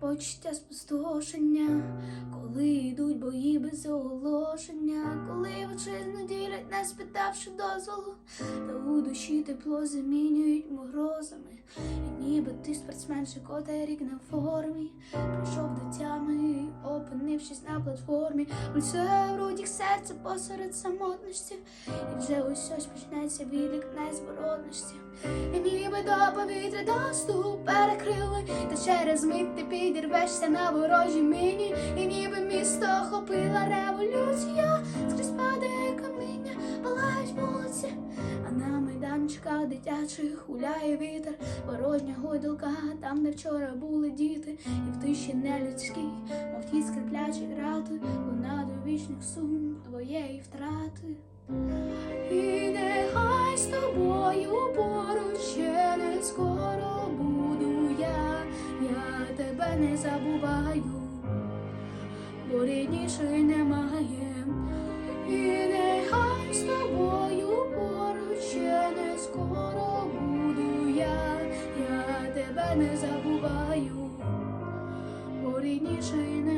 почуття спустошення, коли йдуть бої без оголошення, коли вітчизну ділять, не спитавши дозволу, та у душі тепло замінюють морозами. І ніби ти спортсмен, кота рік на формі, прийшов до тями, опинившись на платформі, пульсує в грудях серце посеред самотності, і вже ось ось почнеться відлік незворотності. І ніби до повітря доступ перекрили, та через мить ти підірвешся на ворожі міні, і ніби місто охопила революція, майданчиках дитячих гуляє вітер, порожня гойдалка, там, де вчора були діти, і в тиші нелюдській, мов ті скриплячі грати, луна до вічних сум твоєї втрати. І нехай з тобою поруч ще не скоро буду я, я тебе не забуваю, бо ріднішої немає. Не забуваю, бо ріднішої немає.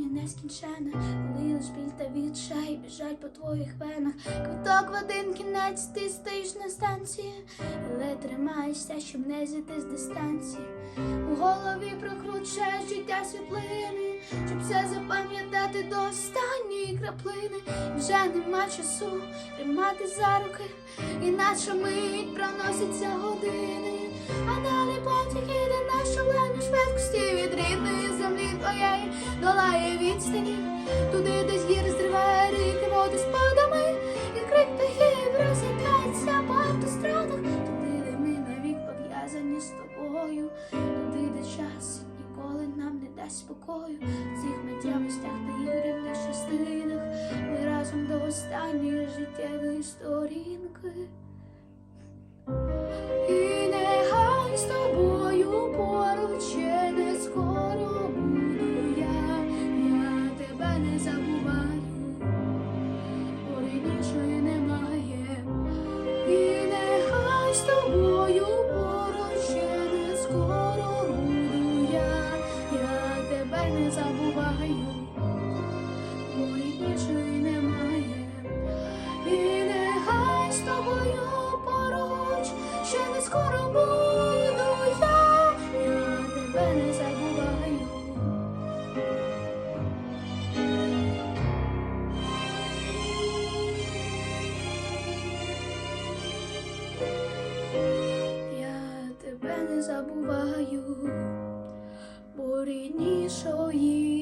Прощування нескінчене, коли лиш біль та відчай біжать по твоїх венах. Квиток в один кінець, ти стоїш на станції, але тримаєшся, щоб не зійти з дистанції. У голові прокручуєш життя світлини, щоб все запам'ятати до останньої краплини. Вже нема часу тримати за руки, іначе мить проносяться години. А далі потяг іде на шалену швидкості твоєї долає відстані, туди, де з гір зриває ріки води спадами, і крик птахів розлітається по автострадах, туди, де ми навік пов'язані з тобою, туди, де час ніколи нам не дасть спокою, в цих миттєвостях та ігривних частинах, ми разом до останньої життєвої сторінки. І нехай з тобою з тобою поруч не скоро буду я, тебе не забуваю, бо ріднішої немає. І нехай з тобою поруч ще не скоро Я